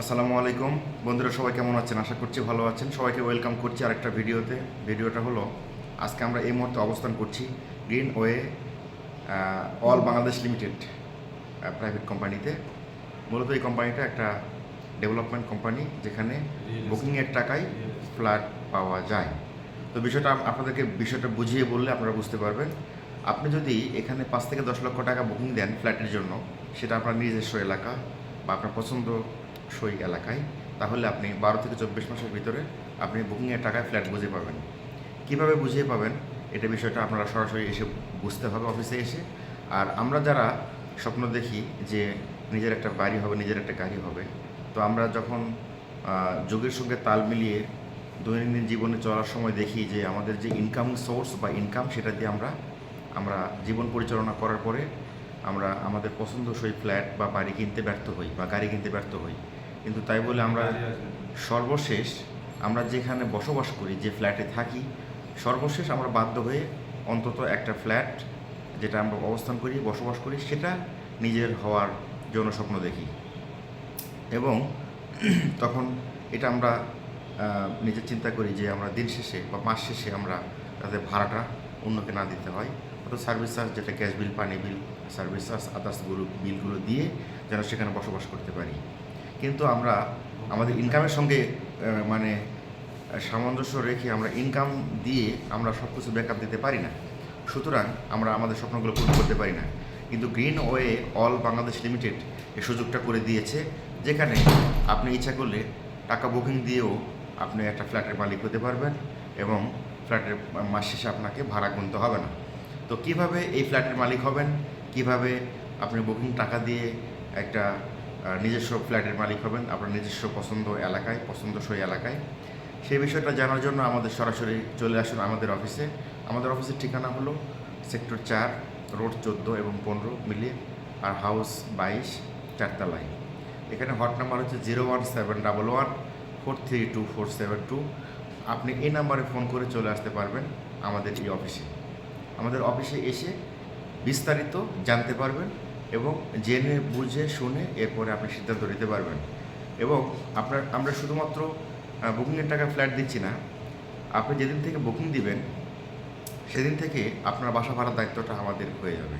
আসসালামু আলাইকুম। বন্ধুরা সবাই কেমন আছেন? আশা করছি ভালো আছেন। সবাইকে ওয়েলকাম করছি আরেকটা ভিডিওতে। ভিডিওটা হলো আজকে আমরা এই মুহূর্তে অবস্থান করছি green way all Bangladesh limited private কোম্পানিতে মূলত এই কোম্পানিটা একটা ডেভেলপমেন্ট কোম্পানি যেখানে বুকিংয়ের টাকায় ফ্ল্যাট পাওয়া যায়। তো বিষয়টা আপনাদেরকে বিষয়টা বুঝিয়ে বললে আপনারা বুঝতে পারবেন। আপনি যদি এখানে পাঁচ থেকে দশ লক্ষ টাকা বুকিং দেন ফ্ল্যাটের জন্য সেটা আপনার নিজস্ব এলাকা বা আপনার পছন্দসই এলাকায়, তাহলে আপনি বারো থেকে চব্বিশ মাসের ভিতরে আপনি বুকিংয়ের টাকায় ফ্ল্যাট বুঝে পাবেন। কীভাবে বুঝিয়ে পাবেন? এটা বিষয়টা আপনারা সরাসরি এসে বুঝতে হবে অফিসে এসে। আর আমরা যারা স্বপ্ন দেখি যে নিজের একটা বাড়ি হবে, নিজের একটা গাড়ি হবে, তো আমরা যখন যুগের সঙ্গে তাল মিলিয়ে দৈনন্দিন জীবনে চলার সময় দেখি যে আমাদের যে ইনকাম সোর্স বা ইনকাম সেটা দিয়ে আমরা আমরা জীবন পরিচালনা করার পরে আমরা আমাদের পছন্দসই ফ্ল্যাট বা বাড়ি কিনতে ব্যর্থ হই বা গাড়ি কিনতে ব্যর্থ হই। কিন্তু তাই বলে আমরা সর্বশেষ আমরা যেখানে বসবাস করি যে ফ্ল্যাটে থাকি সর্বশেষ আমরা বাধ্য হয়ে অন্তত একটা ফ্ল্যাট যেটা আমরা অবস্থান করি বসবাস করি সেটা নিজের হওয়ার জন্য স্বপ্ন দেখি। এবং তখন এটা আমরা নিজের চিন্তা করি যে আমরা দিন শেষে বা মাস শেষে আমরা তাদের ভাড়াটা অন্যকে না দিতে হয়। অর্থাৎ সার্ভিস চার্জ যেটা গ্যাস বিল পানি বিল সার্ভিস চার্জ আদার্সগুলো বিলগুলো দিয়ে যেন সেখানে বসবাস করতে পারি। কিন্তু আমরা আমাদের ইনকামের সঙ্গে মানে সামঞ্জস্য রেখে আমরা ইনকাম দিয়ে আমরা সব কিছু ব্যাকআপ দিতে পারি না। সুতরাং আমরা আমাদের স্বপ্নগুলো পূরণ করতে পারি না। কিন্তু green way all Bangladesh limited এই সুযোগটা করে দিয়েছে, যেখানে আপনি ইচ্ছা করলে টাকা বুকিং দিয়েও আপনি একটা ফ্ল্যাটের মালিক হতে পারবেন এবং ফ্ল্যাটের মাস শেষে আপনাকে ভাড়া গুনতে হবে না। তো কীভাবে এই ফ্ল্যাটের মালিক হবেন? কীভাবে আপনি বুকিং টাকা দিয়ে একটা নিজস্ব ফ্ল্যাটের মালিক হবেন আপনার নিজস্ব পছন্দ এলাকায়, পছন্দসই এলাকায়? সেই বিষয়টা জানার জন্য আমাদের সরাসরি চলে আসুন আমাদের অফিসে। আমাদের অফিসের ঠিকানা হলো সেক্টর চার, রোড চোদ্দ এবং পনেরো মিলিয়ে আর হাউস বাইশ, চারতলায়। এখানে হট নাম্বার হচ্ছে zero one seven double one four three two four seven two. আপনি এই নাম্বারে ফোন করে চলে আসতে পারবেন আমাদের এই অফিসে। আমাদের অফিসে এসে বিস্তারিত জানতে পারবেন এবং জেনে, বুঝে, শুনে এরপরে আপনি সিদ্ধান্ত নিতে পারবেন। এবং আপনার, আমরা শুধুমাত্র বুকিংয়ের টাকা ফ্ল্যাট দিচ্ছি না। আপনি যেদিন থেকে বুকিং দিবেন, সেদিন থেকে আপনার বাসা ভাড়ার দায়িত্বটা আমাদের হয়ে যাবে।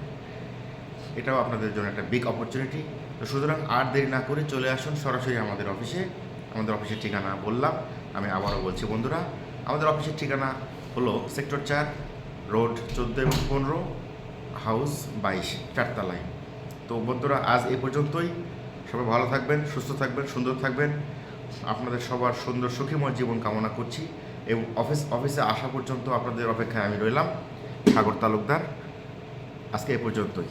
এটাও আপনাদের জন্য একটা বিগ অপরচুনিটি তো সুতরাং আর দেরি না করে চলে আসুন সরাসরি আমাদের অফিসে। আমাদের অফিসের ঠিকানা বললাম, আমি আবারও বলছি বন্ধুরা, আমাদের অফিসের ঠিকানা হলো সেক্টর চার রোড চোদ্দ এবং পনেরো, হাউস বাইশ চারতলায় তো বন্ধুরা, আজ এ পর্যন্তই। সবাই ভালো থাকবেন, সুস্থ থাকবেন, সুন্দর থাকবেন। আপনাদের সবার সুন্দর সুখীময় জীবন কামনা করছি এবং অফিস, অফিসে আসা পর্যন্ত আপনাদের অপেক্ষায় আমি রইলাম, সাগর তালুকদার। আজকে এ পর্যন্তই।